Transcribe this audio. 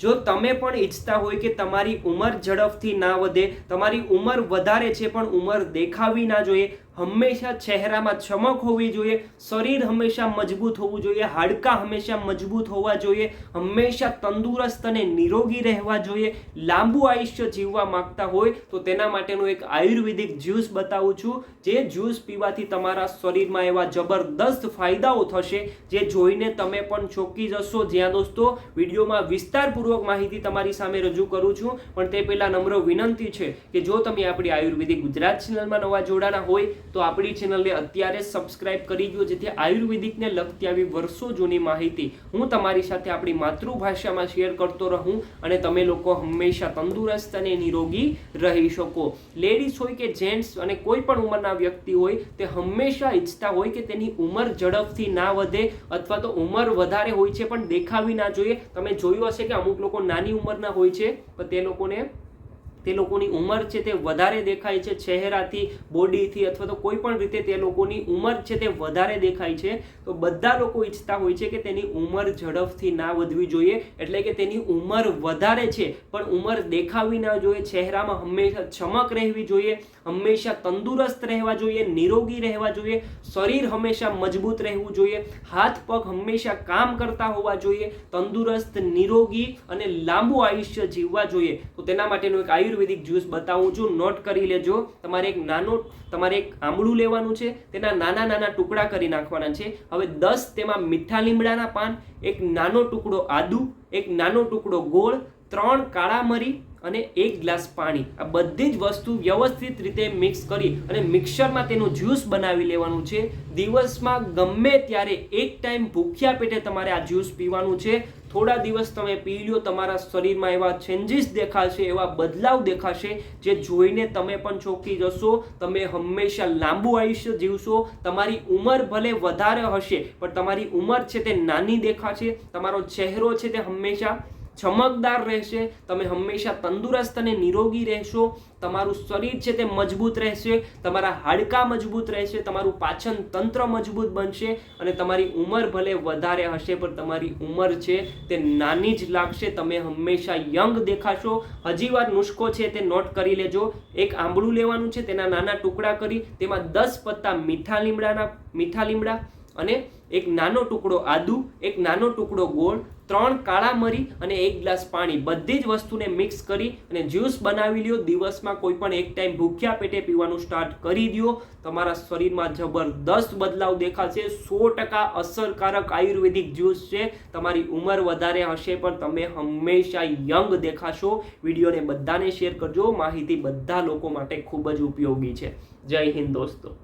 જો તમે પણ ઈચ્છતા હોય કે તમારી ઉંમર ઝડપથી ના વધે, તમારી ઉંમર વધારે છે પણ ઉંમર દેખાવી ના જોઈએ, હંમેશા ચહેરામાં ચમક હોવી જોઈએ, શરીર હંમેશા મજબૂત હોવું જોઈએ, હાડકાં હંમેશા મજબૂત હોવા જોઈએ, હંમેશા તંદુરસ્ત અને નિરોગી રહેવા જોઈએ, લાંબુ આયુષ્ય જીવવા માંગતા હોય, તો તેના માટેનું એક આયુર્વેદિક જ્યુસ બતાવું છું. જે જ્યુસ પીવાથી તમારા શરીરમાં એવા જબરદસ્ત ફાયદાઓ થશે, જે જોઈને તમે પણ ચોંકી જશો. જ્યાં દોસ્તો, વિડીયોમાં વિસ્તારપૂર્વક માહિતી તમારી સામે રજૂ કરું છું. પણ તે પહેલાં નમ્ર વિનંતી છે કે જો તમે આપણી આયુર્વેદિક ગુજરાત ચેનલમાં નવા જોડાના હોય, તો આપણી ચેનલને અત્યારે સબસ્ક્રાઇબ કરી દો જેથી આયુર્વેદિકને લગતી આવી વર્ષો જૂની માહિતી હું તમારી સાથે આપણી માતૃભાષામાં શેર કરતો રહું અને તમે લોકો હંમેશા તંદુરસ્ત અને નિરોગી રહી શકો. લેડીઝ હોય કે જેન્ટ્સ અને કોઈ પણ ઉંમરના વ્યક્તિ હોય, તે હંમેશા ઈચ્છતા હોય કે તેની ઉંમર ઝડપથી ના વધે અથવા તો ઉંમર વધારે હોય છે પણ દેખાવી ના જોઈએ. તમે જોયું હશે કે અમુક લોકો નાની ઉંમરના હોય છે પણ તે લોકોને તે લોકોની ઉંમર છે તે વધારે દેખાય છે ચહેરાથી, બોડીથી અથવા તો કોઈ પણ રીતે તે લોકોની ઉંમર છે તે વધારે દેખાય છે. તો બધા લોકો ઈચ્છતા હોય છે કે તેની ઉંમર ઝડપથી ના વધવી જોઈએ, એટલે કે તેની ઉંમર વધારે છે, પણ ઉંમર દેખાવી ના જોઈએ, ચહેરામાં હંમેશા ચમક રહેવી જોઈએ, હંમેશા તંદુરસ્ત રહેવા જોઈએ, નિરોગી રહેવા જોઈએ, શરીર હંમેશા મજબૂત રહેવું જોઈએ, હાથ પગ હંમેશા કામ કરતા હોવા જોઈએ, તંદુરસ્ત, નિરોગી અને લાંબુ આયુષ્ય જીવવા જોઈએ. તો તેના માટેનું એક આયુર્વેદિક જ્યુસ બતાવું છું. નોટ કરી લેજો. તમારે એક નાનો, તમારે એક આંબળું લેવાનું છે. તેના નાના નાના ટુકડા કરી નાખવાના છે. હવે દસ તેમાં મીઠા લીમડાના પાન, એક નાનો ટુકડો આદુ, એક નાનો ટુકડો ગોળ, ત્રણ કાળા મરી અને એક ગ્લાસ પાણી. આ બધી જ વસ્તુ વ્યવસ્થિત રીતે મિક્સ કરી અને મિક્સરમાં તેનું જ્યુસ બનાવી લેવાનું છે. દિવસમાં ગમે ત્યારે એક ટાઈમ ભૂખ્યા પેટે તમારે આ જ્યુસ પીવાનું છે. થોડા દિવસ તમે પી લ્યો, તમારા શરીરમાં એવા ચેન્જીસ દેખાશે, એવા બદલાવ દેખાશે જે જોઈને તમે પણ ચોંકી જશો. તમે હંમેશા લાંબુ આયુષ્ય જીવશો. તમારી ઉંમર ભલે વધારે હશે, પણ તમારી ઉંમર છે તે નાની દેખાશે. તમારો ચહેરો છે તે હંમેશા ચમકદાર રહેશે, તમે હંમેશા તંદુરસ્ત અને નિરોગી રહેશો, તમારું શરીર છે તે મજબૂત રહેશે, તમારા હાડકાં મજબૂત રહેશે, તમારું પાચન તંત્ર મજબૂત બનશે અને તમારી ઉંમર ભલે વધારે હશે, પણ તમારી ઉંમર છે તે નાની જ લાગશે, તમે હંમેશા યંગ દેખાશો. હજી વાર નુસ્ખો છે તે નોટ કરી લેજો. એક આંબળું લેવાનું છે, તેના નાના ટુકડા કરી, તેમાં દસ પત્તા મીઠા લીમડાના, મીઠા લીમડા અને એક નાનો ટુકડો આદુ, એક નાનો ટુકડો ગોળ, ત્રણ કાળા મરી અને એક ગ્લાસ પાણી. બધી જ વસ્તુને મિક્સ કરી અને જ્યુસ બનાવી લ્યો. દિવસમાં કોઈ પણ એક ટાઈમ ભૂખ્યા પેટે પીવાનું સ્ટાર્ટ કરી દો તમારા શરીરમાં જબરદસ્ત બદલાવ દેખાશે. સો ટકા અસરકારક આયુર્વેદિક જ્યુસ છે. તમારી ઉંમર વધારે હશે પણ તમે હંમેશા યંગ દેખાશો. વિડીયોને બધાને શેર કરજો. માહિતી બધા લોકો માટે ખૂબ જ ઉપયોગી છે. જય હિન્દ દોસ્તો.